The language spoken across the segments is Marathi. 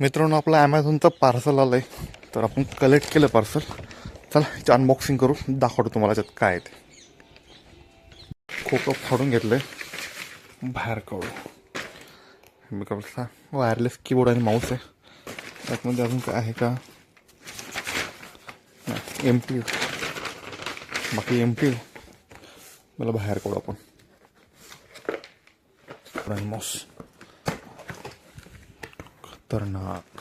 मित्रांनो आपलं ॲमेझॉनचं पार्सल आलं आहे तर आपण कलेक्ट केलं पार्सल चला याचं अनबॉक्सिंग करू दाखवतो तुम्हाला त्यात काय आहे ते. खोकं फाडून घेतलं आहे बाहेर काढू. मी कसा वायरलेस कीबोर्ड आणि माऊस आहे. त्यातमध्ये अजून काय आहे का? एम टी बाकी एम टी मला बाहेर काढू आपण. माऊस खतरनाक.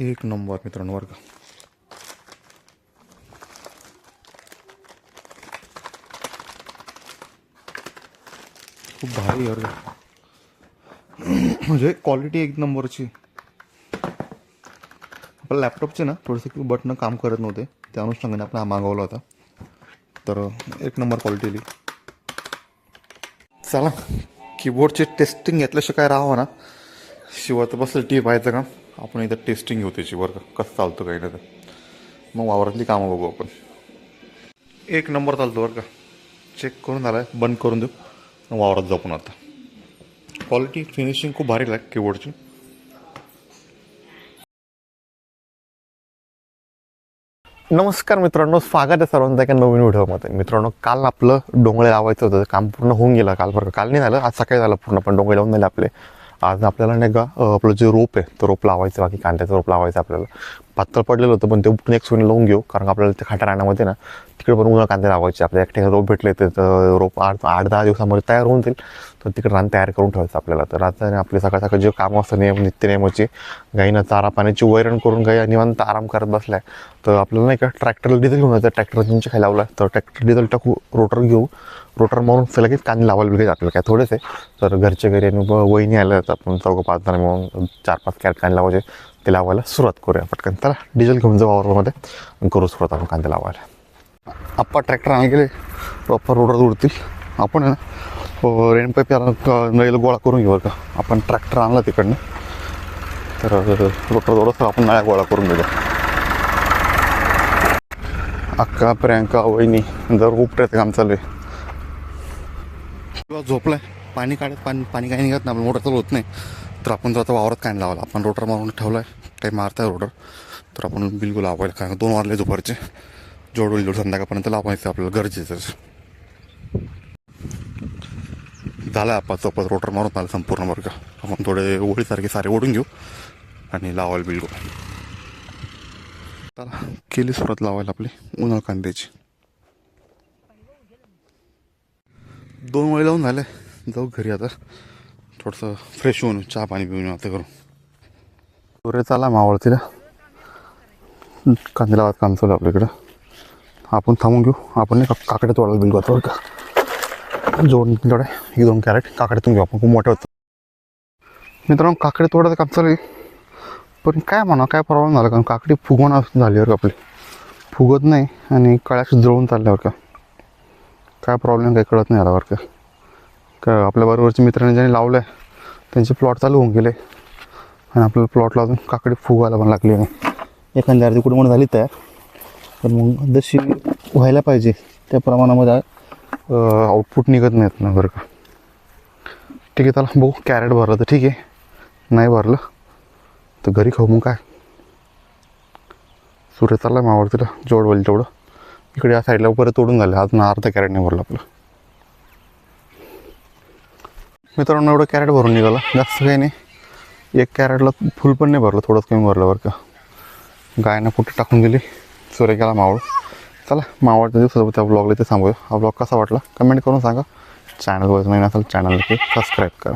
एक नंबर मित्रांनो वर्ग खूप भारी वर्ग म्हणजे क्वालिटी एक नंबरची. आपल्या लॅपटॉपचे ना थोडेसे बटनं काम करत नव्हते. त्या अनुषंगाने आपण हा मागवला होता. तर एक नंबर क्वालिटी आली चला. कीबोर्डची टेस्टिंग घेतल्याशिवाय काय राहावं ना? शिवाय तर बसलं टी पाहायचं का? आपण एकदा टेस्टिंग घेऊ त्याची बरं का? कसं चालतं काही नाही तर. मग वावरातली कामं बघू आपण. एक नंबर चालतो बरं का? चेक करून झाला आहे बंद करून देऊ. मग वावरात जाऊ पण आता. क्वालिटी फिनिशिंग खूप भारी लागते कीबोर्डची नमस्कार मित्रांनो स्वागत आहे सर्वांचं एका नवीन व्हिडिओमध्ये. मित्रांनो काल आपलं डोंगळे लावायचं होतं काम पूर्ण होऊन गेलं काल. बरं काल नाही झालं आज सकाळी झालं पूर्ण पण डोंगळे लावून झाले आपले. आज आपल्याला नाही का आपलं जे रोप आहे तो रोप लावायचं बाकी कांद्याचं रोप लावायचं आपल्याला. पातळ पडलेलं होतं पण ते उठून एक सोयीने लावून घेऊ कारण का आपल्याला ते खाटा राहण्यामध्ये ना तिकडे पण उन्हा कांदे लावायचे. आपल्या एक ठिकाणी रोप भेटले ते तर रोप आठ आठ दहा दिवसामध्ये तयार होऊन जाईल. तर तिकडे रान तयार करून ठेवायचं आपल्याला. तर आता आपले सकाळ सकाळ जे कामं असतं नियम नित्यनियमाचे गाईनं चारा पाण्याची वैरण करून गाई निवांत आराम करत बसलाय. तर आपल्याला नाही का ट्रॅक्टरला डिझेल घेऊन जायचं. ट्रॅक्टर तुमच्या खाली लावला. तर ट्रॅक्टर डिझेल टाकू रोटर घेऊ. रोटर मारून लगेच कांदे लावायला लागेल आपल्याला काय थोडेसे. तर घरच्या घरी आणि वहिनी आलं तर आपण चौघं पाच जण मिळून चार पाच कॅरेट कांदे लावायचे. ते लावायला सुरुवात करूया. पटकन. चला डिझेल घेऊन जाऊ वावरमध्ये करू सुरुवात आपण कांदे लावायला. आप्पा ट्रॅक्टर आणायला गेले. प्रॉपर रोडवर उडतील. आपण आहे ना हो, रेन पाईप याला नळीला गोळा करून घेऊ का. आपण ट्रॅक्टर आणला तिकडनं. तर रोटर थोडंसं आपण नळ्या गोळा करून घेऊ अक्का प्रियांका वहिनी जर उपट्याचं काम चालू आहे. किंवा झोपलाय. पाणी काढत पाणी पाणी काही निघत नाही मोटर चालू होत नाही. तर आपण जर आता वावरात काय लावला आपण रोटर मारून ठेवलाय काही मारताय रोटर तर आपण बिलकुल लावायला काय दोन वाजले दुपारचे. जोड संध्याकाळपर्यंत लावायचं आपल्याला गरजेचं. आहे. झालं आपण चौपत रोटर मारून झालं संपूर्ण वर्ग. आपण थोडे ओळीसारखे सारे ओढून घेऊ आणि लावायला बिलकुल. चला केली सुरुवात लावायला आपली उन्हाळ कांद्याची दोन वेळी लावून झाले. जाऊ घरी आता. थोडंसं फ्रेश होऊन चहा पाणी पिऊन आता करून सूर्य चाला मावळतीला. कांदे लावत काम चालू आहे आपल्याकडं. आपण थांबून घेऊ. आपण नाही का काकडे तोडायला बिल बरं का? जोड जोड एक दोन कॅरेट काकड्यातून घेऊ आपण. खूप मोठं होतं मित्रांनो काकडे तोडायचं काम चालू आहे. पण काय म्हणा काय प्रॉब्लेम झाला? कारण काकडी फुगवण झाली बरं का आपली. फुगत नाही आणि कळ्याशी जळून चालल्यावर का. काय प्रॉब्लेम काही कळत नाही आला बरं का. का आपल्याबरोबरच्या मित्रांनी ज्यांनी लावलं आहे त्यांचे प्लॉट चालू होऊन गेले. आणि आपल्याला प्लॉटला अजून काकडी फुगायला पण लागली नाही. एखाद्या अर्धी कुठं झाली तयार पण मग जशी व्हायला पाहिजे त्या प्रमाणामध्ये आउटपुट निघत नाहीत ना बरं का. ठीक आहे त्याला बघू कॅरेट भरलं तर ठीक आहे. नाही भरलं तर घरी खाऊ मग काय. सूर्य चालला मावळतीला जेवढं होईल तेवढं. इकडे या साईडला परत तोडून झालं अजून अर्धा कॅरेट नाही भरलं आपलं. मित्रांनो एवढं कॅरेट भरून निघाला जास्त काही नाही. एक कॅरेटला फुल पण नाही भरलं थोडंच कमी भरलं बरं का. गायनं कुठे टाकून दिली? सूर्य गेला मावळ. चला मावळच्या दिवसासोबत त्या ब्लॉगला इथे थांबूया. हा ब्लॉग कसा वाटला? कमेंट करून सांगा. चॅनलवर नाही असेल चॅनल सबस्क्राईब करा.